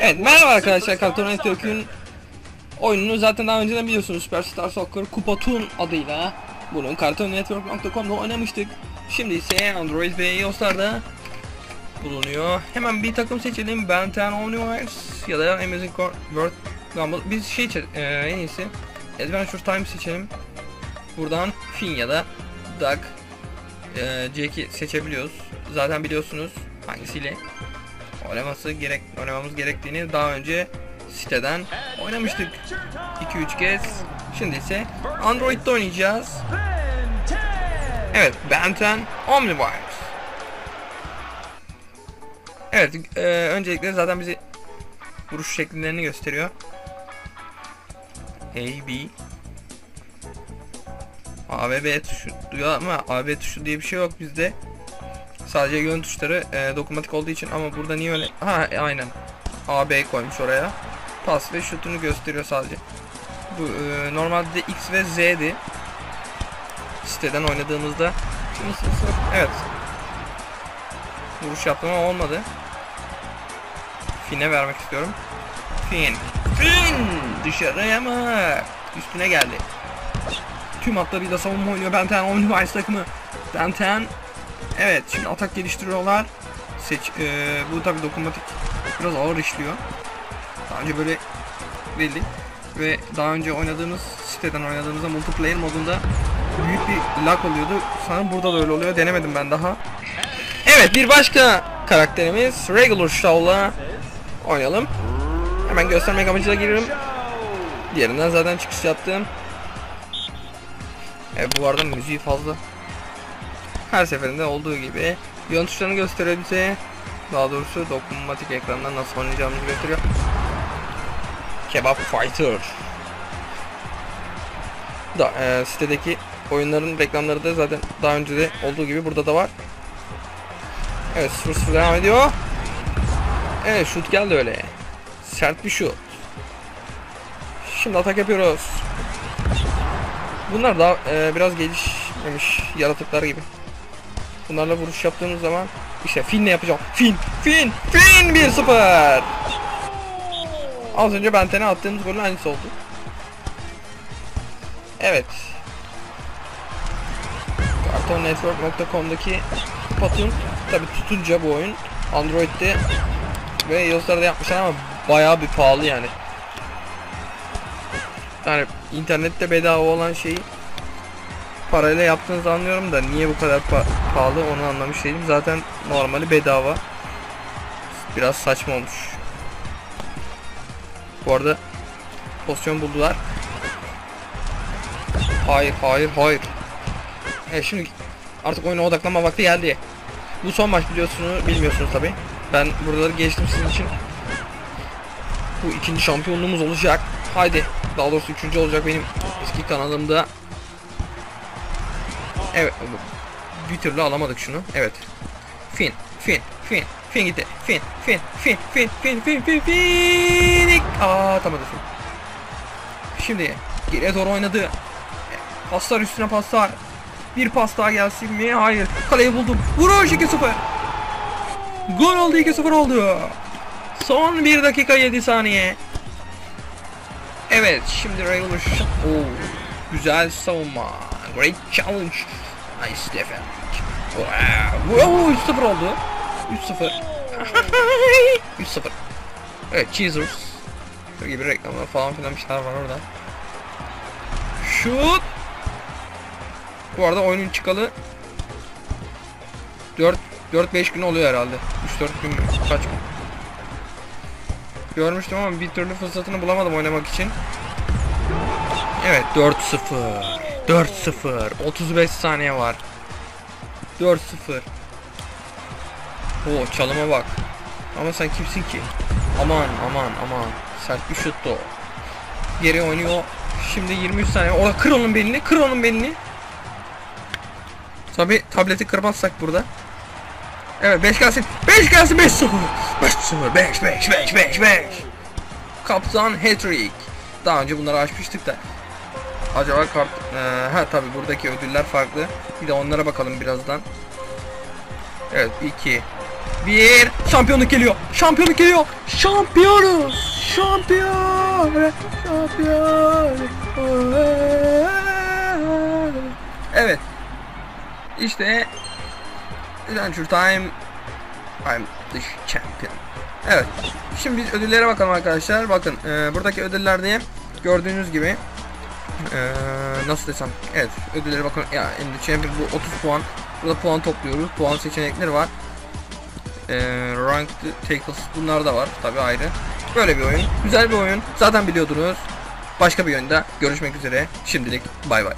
Evet merhaba arkadaşlar. Cartoon Network'ün oyununu zaten daha önceden biliyorsunuz. Superstar Soccer Kupa Toon adıyla bunun CartoonNetwork.com'da oynamıştık. Şimdi ise Android ve iOS'larda bulunuyor. Hemen bir takım seçelim. Ben 10 Omniverse ya da Amazing World Gumball. Biz şey e, en iyisi Adventure Time seçelim. Buradan Finn ya da Doug e, Jack'i seçebiliyoruz. Zaten biliyorsunuz hangisiyle oynaması gerek oynamamız gerektiğini daha önce siteden oynamıştık 2-3 kez. Şimdi ise Android'de oynayacağız. Evet, Ben 10 Omnivirus. Evet, e, öncelikle zaten bizi vuruş şekillerini gösteriyor. A, B A ve B tuşu duyuyor ama A, B tuşu diye bir şey yok bizde. Sadece yön tuşları e, dokunmatik olduğu için ama burada niye öyle? Ha e, aynen. A, B koymuş oraya. Pas ve şutunu gösteriyor sadece. Bu e, normalde X ve Z'di. Siteden oynadığımızda. Evet. Vuruş yaptım ama olmadı. Fin'e vermek istiyorum. Fin. Fin! Dışarıya mı? Üstüne geldi. Tüm hatlarıyla savunma oynuyor Benten Omnivice takımı. Benten Evet şimdi atak geliştiriyorlar. Seç, e, bu tabi dokunmatik biraz ağır işliyor. Daha önce böyle belli. Ve daha önce oynadığımız siteden oynadığımızda multiplayer modunda büyük bir lag oluyordu. Sanırım burada da öyle oluyor. Denemedim ben daha. Evet bir başka karakterimiz Regular Show'la oynayalım. Hemen göstermek amacıyla giriyorum. Diğerinden zaten çıkış yaptım. Evet bu arada müziği fazla her seferinde olduğu gibi yön tuşlarını gösteriyor bize. Daha doğrusu dokunmatik ekrandan nasıl oynayacağımızı gösteriyor. Kebap Fighter. Da e, sitedeki oyunların reklamları da zaten daha önce de olduğu gibi burada da var. Evet 0-0 devam ediyor. Evet şut geldi öyle. Sert bir şut. Şimdi atak yapıyoruz. Bunlar daha e, biraz gelişmemiş yaratıklar gibi. Bunlarla vuruş yaptığımız zaman işte Finn'le yapacağım. Fin, Fin, Fin 1-0. Az önce Benten'e attığımız golün aynısı oldu. Evet. CartoonNetwork.com'daki patron tabi tutunca bu oyun Android'de ve iOS'larda yapmışlar ama bayağı bir pahalı yani. Yani internette bedava olan şeyi parayla yaptığınızı anlıyorum da niye bu kadar pa pahalı onu anlamış değilim. Zaten normali bedava. Biraz saçma olmuş. Bu arada pozisyon buldular. Hayır, hayır, hayır. Evet şimdi artık oyuna odaklanma vakti geldi. Bu son maç biliyorsunuz, bilmiyorsunuz tabi. Ben buraları geçtim sizin için. Bu ikinci şampiyonluğumuz olacak. Haydi. Daha doğrusu üçüncü olacak benim eski kanalımda. Evet. Bir türlü alamadık şunu. Evet. Fin. Fin. Fin. Fin gitti. Fin. Fin. Fin. Fin. Fin. Fin. Fin. Fin. Aa atamadı fin. Şimdi geriye doğru oynadı. Paslar üstüne paslar. Bir pas daha gelsin mi? Hayır. Kaleyi buldum. Vuruş 2-0. Gol oldu 2-0 oldu. Son 1 dakika 7 saniye. Evet şimdi Raylor Oo, güzel savunma. Great challenge. Nice defense. Wow. Wow 3-0 oldu. 3-0. 3-0. Evet Cheezers. gibi reklamlar falan filan bir şeyler var orada. Şut. Bu arada oyunun çıkalı 4 4-5 gün oluyor herhalde. 3-4 gün? Kaç gün? Görmüştüm ama bir türlü fırsatını bulamadım oynamak için. Evet 4-0. 4-0. 35 saniye var. 4-0. Oo çalıma bak. Ama sen kimsin ki? Aman aman aman. Sert bir şuttu o. Geri oynuyor. Şimdi 23 saniye. Orada kır onun belini. Kır onun belini. Tabi tableti kırmazsak burada. Evet 5 gelsin. 5 gelsin 5 0. 5 0 5 5 5 5 5. Kaptan Hattrick. Daha önce bunları açmıştık da. Acaba kart... Ee, ha tabi buradaki ödüller farklı. Bir de onlara bakalım birazdan. Evet 2 1 Şampiyonluk geliyor. Şampiyonluk geliyor. Şampiyonuz. Şampiyon. Şampiyon. Evet. İşte Adventure Time I'm the champion. Evet. Şimdi biz ödüllere bakalım arkadaşlar. Bakın e, buradaki ödüller diye gördüğünüz gibi e, nasıl desem evet ödülleri bakın. Ya in the champion bu 30 puan. Burada puan topluyoruz. Puan seçenekleri var. E, ranked tackles bunlar da var tabi ayrı. Böyle bir oyun. Güzel bir oyun. Zaten biliyordunuz. Başka bir oyunda görüşmek üzere. Şimdilik bay bay